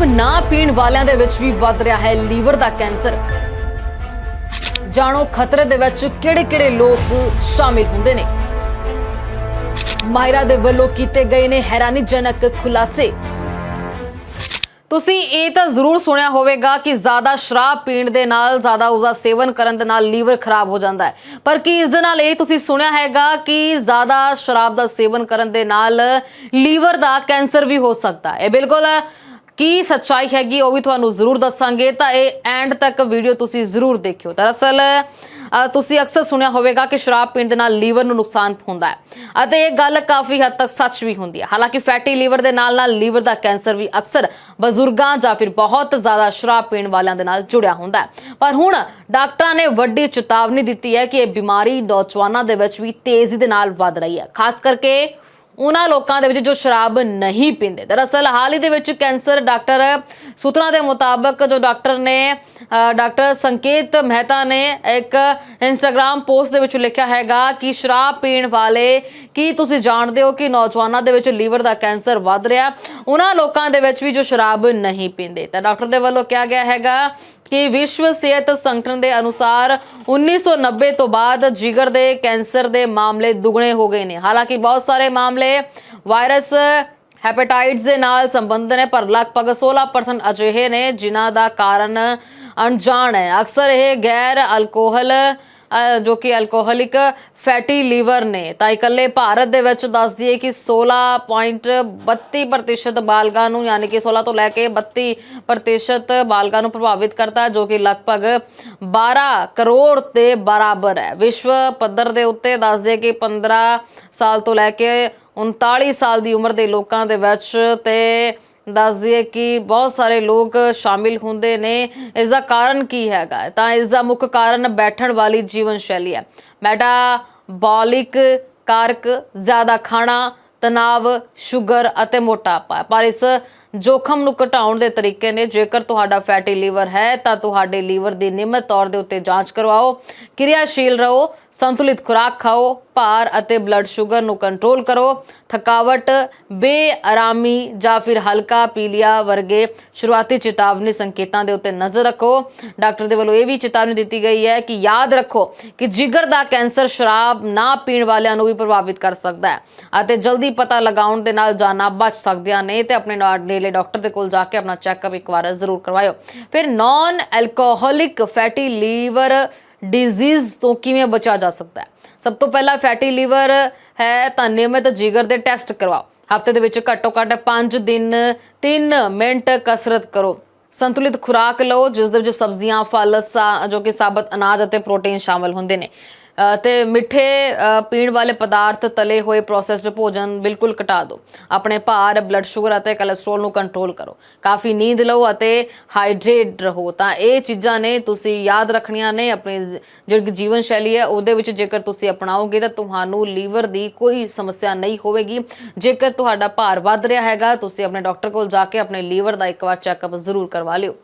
ਸ਼ਰਾਬ ਨਾ ਪੀਣ ਵਾਲਿਆਂ ਦੇ ਵਿੱਚ ਵੀ ਵੱਧ ਰਿਹਾ ਹੈ ਲੀਵਰ ਦਾ ਕੈਂਸਰ। ਜਾਣੋ ਖਤਰੇ ਦੇ ਵਿੱਚ ਕਿਹੜੇ-ਕਿਹੜੇ ਲੋਕ ਸ਼ਾਮਿਲ ਹੁੰਦੇ ਨੇ। ਮਾਹਿਰਾਂ ਦੇ ਵੱਲੋਂ ਕੀਤੇ ਗਏ ਨੇ ਹੈਰਾਨੀਜਨਕ ਖੁਲਾਸੇ। ਤੁਸੀਂ ਇਹ ਤਾਂ ਜ਼ਰੂਰ ਸੁਣਿਆ ਹੋਵੇਗਾ ਕਿ ਜ਼ਿਆਦਾ ਸ਼ਰਾਬ ਪੀਣ ਦੇ ਨਾਲ ਜ਼ਿਆਦਾ ਉਸਦਾ ਸੇਵਨ ਕਰਨ ਦੇ ਨਾਲ ਲੀਵਰ ਖਰਾਬ ਹੋ ਜਾਂਦਾ ਹੈ। ਪਰ ਕੀ ਇਸ ਦੇ ਨਾਲ ਇਹ ਤੁਸੀਂ ਸੁਣਿਆ ਹੈਗਾ ਕਿ ਜ਼ਿਆਦਾ ਸ਼ਰਾਬ ਦਾ ਸੇਵਨ ਕਰਨ ਦੇ ਨਾਲ ਲੀਵਰ ਦਾ ਕੈਂਸਰ ਵੀ ਹੋ ਸਕਦਾ ਹੈ? ਇਹ ਬਿਲਕੁਲ ਕੀ ਸੱਚਾਈ ਹੈਗੀ ਉਹ ਵੀ ਤੁਹਾਨੂੰ ਜ਼ਰੂਰ ਦੱਸਾਂਗੇ। ਤਾਂ ਇਹ ਐਂਡ ਤੱਕ ਵੀਡੀਓ ਤੁਸੀਂ ਜ਼ਰੂਰ ਦੇਖਿਓ। ਦਰਅਸਲ ਤੁਸੀਂ ਅਕਸਰ ਸੁਣਿਆ ਹੋਵੇਗਾ ਕਿ ਸ਼ਰਾਬ ਪੀਣ ਦੇ ਨਾਲ ਲੀਵਰ ਨੂੰ ਨੁਕਸਾਨ ਹੁੰਦਾ ਹੈ। ਅਤੇ ਇਹ ਗੱਲ ਕਾਫੀ ਹੱਦ ਤੱਕ ਸੱਚ ਵੀ ਹੁੰਦੀ ਹੈ। ਹਾਲਾਂਕਿ ਫੈਟੀ ਲੀਵਰ ਦੇ ਨਾਲ ਨਾਲ ਲੀਵਰ ਦਾ ਕੈਂਸਰ ਵੀ ਅਕਸਰ ਬਜ਼ੁਰਗਾਂ ਜਾਂ ਫਿਰ ਬਹੁਤ ਜ਼ਿਆਦਾ ਸ਼ਰਾਬ ਪੀਣ ਵਾਲਿਆਂ ਦੇ ਨਾਲ ਜੁੜਿਆ ਹੁੰਦਾ ਹੈ। ਪਰ ਹੁਣ ਡਾਕਟਰਾਂ ਨੇ ਵੱਡੀ ਚੇਤਾਵਨੀ ਦਿੱਤੀ ਹੈ ਕਿ ਇਹ ਬਿਮਾਰੀ ਨੌਜਵਾਨਾਂ ਦੇ ਵਿੱਚ ਵੀ ਤੇਜ਼ੀ ਦੇ ਨਾਲ ਵੱਧ ਰਹੀ ਹੈ। ਖਾਸ ਕਰਕੇ ਉਹਨਾਂ ਲੋਕਾਂ ਦੇ ਵਿੱਚ ਜੋ ਸ਼ਰਾਬ ਨਹੀਂ ਪੀਂਦੇ। ਦਰਅਸਲ ਹਾਲ ਹੀ ਦੇ ਵਿੱਚ ਕੈਂਸਰ ਡਾਕਟਰ ਸੂਤਰਾਂ ਦੇ ਮੁਤਾਬਕ ਜੋ ਡਾਕਟਰ ਨੇ ਡਾਕਟਰ ਸੰਕੇਤ ਮਹਿਤਾ ਨੇ ਇੱਕ ਇੰਸਟਾਗ੍ਰam ਪੋਸਟ ਦੇ ਵਿੱਚ ਲਿਖਿਆ ਹੈਗਾ ਕਿ ਸ਼ਰਾਬ ਪੀਣ ਵਾਲੇ ਕੀ ਤੁਸੀਂ ਜਾਣਦੇ ਹੋ ਕਿ ਨੌਜਵਾਨਾਂ ਦੇ ਵਿੱਚ ਲੀਵਰ ਦਾ ਕੈਂਸਰ ਵੱਧ ਰਿਹਾ? ਉਹਨਾਂ ਲੋਕਾਂ ਦੇ ਵਿੱਚ ਵੀ ਜੋ ਸ਼ਰਾਬ ਨਹੀਂ ਪੀਂਦੇ। ਤਾਂ ਡਾਕਟਰ ਦੇ ਵੱਲੋਂ ਕਿਹਾ ਗਿਆ ਹੈਗਾ ਕਿ ਵਿਸ਼ਵ ਸਿਹਤ ਸੰਗਠਨ ਦੇ ਅਨੁਸਾਰ 1990 ਤੋਂ ਬਾਅਦ ਜਿਗਰ ਦੇ ਕੈਂਸਰ ਦੇ ਮਾਮਲੇ ਦੁੱਗਣੇ ਹੋ ਗਏ ਨੇ। ਹਾਲਾਂਕਿ ਬਹੁਤ ਸਾਰੇ ਮਾਮਲੇ ਵਾਇਰਸ ਹੈਪੇਟਾਈਟਸ ਦੇ ਨਾਲ ਸੰਬੰਧਿਤ ਨੇ, ਪਰ ਲਗਭਗ 16% ਅਜਿਹੇ ਨੇ ਜਿਨ੍ਹਾਂ ਦਾ ਕਾਰਨ ਅਣਜਾਣ ਹੈ। ਅਕਸਰ ਇਹ ਗੈਰ ਅਲਕੋਹਲ ਜੋ ਕਿ ਅਲਕੋਹਲਿਕ ਫੈਟੀ ਲੀਵਰ ਨੇ। ਤਾਂ ਇਕੱਲੇ ਭਾਰਤ ਦੇ ਵਿੱਚ ਦੱਸ ਦਈਏ ਕਿ 16.32% ਬਾਲਗਾਂ ਨੂੰ, ਯਾਨੀ ਕਿ 16 ਤੋਂ ਲੈ ਕੇ 32% ਬਾਲਗਾਂ ਨੂੰ ਪ੍ਰਭਾਵਿਤ ਕਰਦਾ ਜੋ ਕਿ ਲਗਭਗ 12 ਕਰੋੜ ਦੇ ਬਰਾਬਰ ਹੈ। ਵਿਸ਼ਵ ਪੱਧਰ ਦੇ ਉੱਤੇ ਦੱਸ ਦਈਏ ਕਿ 15 ਸਾਲ ਤੋਂ ਲੈ ਕੇ 39 ਸਾਲ ਦੀ ਉਮਰ ਦੇ ਲੋਕਾਂ ਦੇ ਵਿੱਚ ਤੇ ਦੱਸ ਦਈਏ ਕਿ ਬਹੁਤ ਸਾਰੇ ਲੋਕ ਸ਼ਾਮਿਲ ਹੁੰਦੇ ਨੇ। ਇਸ ਦਾ ਕਾਰਨ ਕੀ ਹੈਗਾ? ਤਾਂ ਇਸ ਦਾ ਮੁੱਖ ਕਾਰਨ ਬੈਠਣ ਵਾਲੀ ਜੀਵਨ ਸ਼ੈਲੀ ਹੈ। ਮੈਟਾਬੋਲਿਕ ਕਾਰਕ, ਜ਼ਿਆਦਾ ਖਾਣਾ ਤਣਾਅ ਸ਼ੂਗਰ ਅਤੇ ਮੋਟਾਪਾ। ਪਰ ਇਸ ਜੋਖਮ ਨੂੰ ਘਟਾਉਣ ਦੇ ਤਰੀਕੇ ਨੇ। ਜੇਕਰ ਤੁਹਾਡਾ ਫੈਟੀ ਲੀਵਰ ਹੈ, ਤਾਂ ਤੁਹਾਡੇ ਲੀਵਰ ਦੀ ਨਿਯਮਿਤ ਤੌਰ ਦੇ ਉੱਤੇ ਜਾਂਚ ਕਰਵਾਓ। ਕਿਰਿਆਸ਼ੀਲ ਰਹੋ। ਸੰਤੁਲਿਤ ਖੁਰਾਕ ਖਾਓ, ਭਾਰ ਅਤੇ ਬਲੱਡ ਸ਼ੂਗਰ ਨੂੰ ਕੰਟਰੋਲ ਕਰੋ। ਥਕਾਵਟ, ਬੇਆਰਾਮੀ ਜਾਂ ਫਿਰ ਹਲਕਾ ਪੀਲੀਆ ਵਰਗੇ ਸ਼ੁਰੂਆਤੀ ਚੇਤਾਵਨੀ ਸੰਕੇਤਾਂ ਦੇ ਉੱਤੇ ਨਜ਼ਰ ਰੱਖੋ। ਡਾਕਟਰ ਦੇ ਵੱਲੋਂ ਇਹ ਵੀ ਚੇਤਾਵਨੀ ਦਿੱਤੀ ਗਈ ਹੈ ਕਿ ਯਾਦ ਰੱਖੋ ਕਿ ਜਿਗਰ ਦਾ ਕੈਂਸਰ ਸ਼ਰਾਬ ਨਾ ਪੀਣ ਵਾਲਿਆਂ ਨੂੰ ਵੀ ਪ੍ਰਭਾਵਿਤ ਕਰ ਸਕਦਾ ਹੈ ਅਤੇ ਜਲਦੀ ਪਤਾ ਲਗਾਉਣ ਦੇ ਨਾਲ ਜਾਨਾਂ ਬਚ ਸਕਦੀਆਂ ਨੇ ਤੇ ਆਪਣੇ ਨਾਲ ਨੇੜੇ ਡਾਕਟਰ ਦੇ ਕੋਲ ਜਾ ਕੇ ਆਪਣਾ ਚੈੱਕਅਪ ਇੱਕ ਵਾਰ ਜ਼ਰੂਰ ਕਰਵਾਇਓ। ਫਿਰ non alcoholic fatty liver disease ਤੋਂ ਕਿਵੇਂ ਬਚਾ ਜਾ ਸਕਦਾ ਹੈ? ਸਭ ਤੋਂ ਪਹਿਲਾਂ ਫੈਟੀ ਲੀਵਰ ਹੈ ਤਾਂ ਨਿਯਮਿਤ ਜਿਗਰ ਦੇ ਟੈਸਟ ਕਰਵਾਓ। ਹਫ਼ਤੇ ਦੇ ਵਿੱਚ ਘੱਟੋ ਘੱਟ 5 ਦਿਨ 3 ਮਿੰਟ ਕਸਰਤ ਕਰੋ। ਸੰਤੁਲਿਤ ਖੁਰਾਕ ਲਓ, ਜਿਸ ਦੇ ਵਿੱਚ ਸਬਜ਼ੀਆਂ, ਫਲ, ਸਾ- ਜੋ ਕਿ ਸਾਬਤ ਅਨਾਜ ਅਤੇ ਪ੍ਰੋਟੀਨ ਸ਼ਾਮਲ ਹੁੰਦੇ ਨੇ। ਤੇ ਮਿੱਠੇ ਪੀਣ ਵਾਲੇ ਪਦਾਰਥ ਤਲੇ ਹੋਏ ਪ੍ਰੋਸੈਸਡ ਭੋਜਨ ਬਿਲਕੁਲ ਘਟਾ ਦਿਓ। ਆਪਣੇ ਭਾਰ ਬਲੱਡ ਸ਼ੂਗਰ ਅਤੇ ਕੋਲੇਸਟ੍ਰੋਲ ਨੂੰ ਕੰਟਰੋਲ ਕਰੋ। ਕਾਫੀ ਨੀਂਦ ਲਓ ਅਤੇ ਹਾਈਡਰੇਟ ਰਹੋ। ਤਾਂ ਇਹ ਚੀਜ਼ਾਂ ਨੇ ਤੁਸੀਂ ਯਾਦ ਰੱਖਣੀਆਂ ਨੇ। ਆਪਣੀ ਜਿਹੜੀ ਜੀਵਨ ਸ਼ੈਲੀ ਹੈ, ਉਹਦੇ ਵਿੱਚ ਜੇਕਰ ਤੁਸੀਂ ਅਪਣਾਓਗੇ ਤਾਂ ਤੁਹਾਨੂੰ ਲੀਵਰ ਦੀ ਕੋਈ ਸਮੱਸਿਆ ਨਹੀਂ ਹੋਵੇਗੀ। ਜੇਕਰ ਤੁਹਾਡਾ ਭਾਰ ਵੱਧ ਰਿਹਾ ਹੈਗਾ, ਤੁਸੀਂ ਆਪਣੇ ਡਾਕਟਰ ਕੋਲ ਜਾ ਕੇ ਆਪਣੇ ਲੀਵਰ ਦਾ ਇੱਕ ਵਾਰ ਚੈੱਕਅਪ ਜ਼ਰੂਰ ਕਰਵਾ ਲਿਓ।